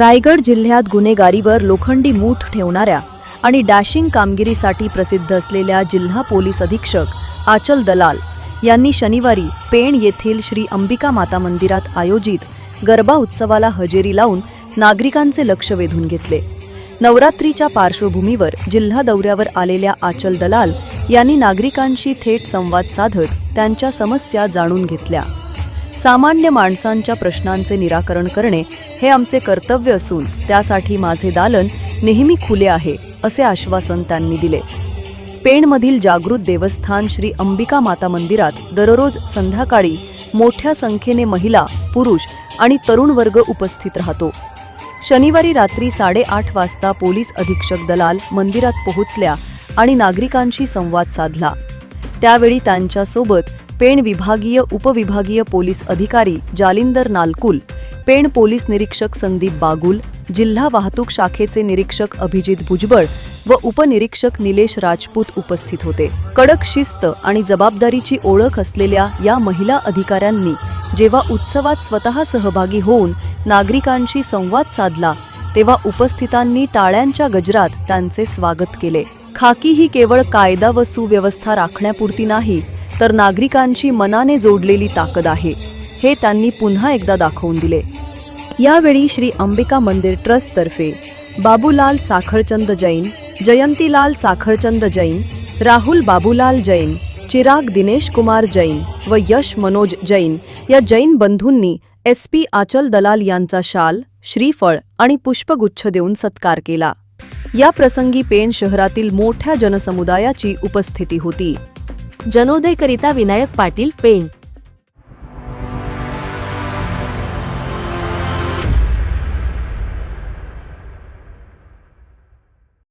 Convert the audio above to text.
रायगड जिल्ह्यात गुन्हेगारीवर लोखंडी मूठ ठेवणाऱ्या आणि डॅशिंग कामगिरीसाठी प्रसिद्ध असलेल्या जिल्हा पोलीस अधीक्षक आचल दलाल यांनी शनिवारी पेण येथील श्री अंबिका माता मंदिरात आयोजित गरबा उत्सवाला हजेरी लावून नागरिकांचे लक्ष वेधून घेतले. नवरात्रीच्या पार्श्वभूमीवर जिल्हा दौऱ्यावर आलेल्या आचल दलाल यांनी नागरिकांशी थेट संवाद साधत त्यांच्या समस्या जाणून घेतल्या. सामान्य माणसांच्या प्रश्नांचे निराकरण करणे हे आमचे कर्तव्य असून त्यासाठी माझे दालन नेहमी खुले आहे असे आश्वासन त्यांनी दिले. पेणमधील जागृत देवस्थान श्री अंबिका माता मंदिरात दररोज संध्याकाळी मोठ्या संख्येने महिला पुरुष आणि तरुण वर्ग उपस्थित राहतो. शनिवारी रात्री साडेआठ वाजता पोलीस अधीक्षक दलाल मंदिरात पोहोचल्या आणि नागरिकांशी संवाद साधला. त्यावेळी त्यांच्यासोबत पेण विभागीय उपविभागीय पोलीस अधिकारी जालिंदर नालकुल पेण पोलीस निरीक्षक संदीप बागुल जिल्हा वाहतूक शाखेचे निरीक्षक अभिजित भुजबळ व उपनिरीक्षक निलेश राजपूत उपस्थित होते. कडक शिस्त आणि जबाबदारीची ओळख असलेल्या या महिला अधिकाऱ्यांनी जेव्हा उत्सवात स्वतः सहभागी होऊन नागरिकांशी संवाद साधला तेव्हा उपस्थितांनी टाळ्यांच्या गजरात त्यांचे स्वागत केले. खाकी ही केवळ कायदा व सुव्यवस्था राखण्यापुरती नाही तर नागरिकांची मनाने जोडलेली ताकद आहे हे त्यांनी पुन्हा एकदा दाखवून दिले. यावेळी श्री अंबिका मंदिर ट्रस्टतर्फे बाबूलाल साखरचंद जैन जयंतीलाल साखरचंद जैन राहुल बाबूलाल जैन चिराग दिनेश कुमार जैन व यश मनोज जैन या जैन बंधूंनी एस पी आचल दलाल यांचा शाल श्रीफळ आणि पुष्पगुच्छ देऊन सत्कार केला. या प्रसंगी पेण शहरातील मोठ्या जनसमुदायाची उपस्थिती होती. जनोदयकरिता विनायक पाटील पेण.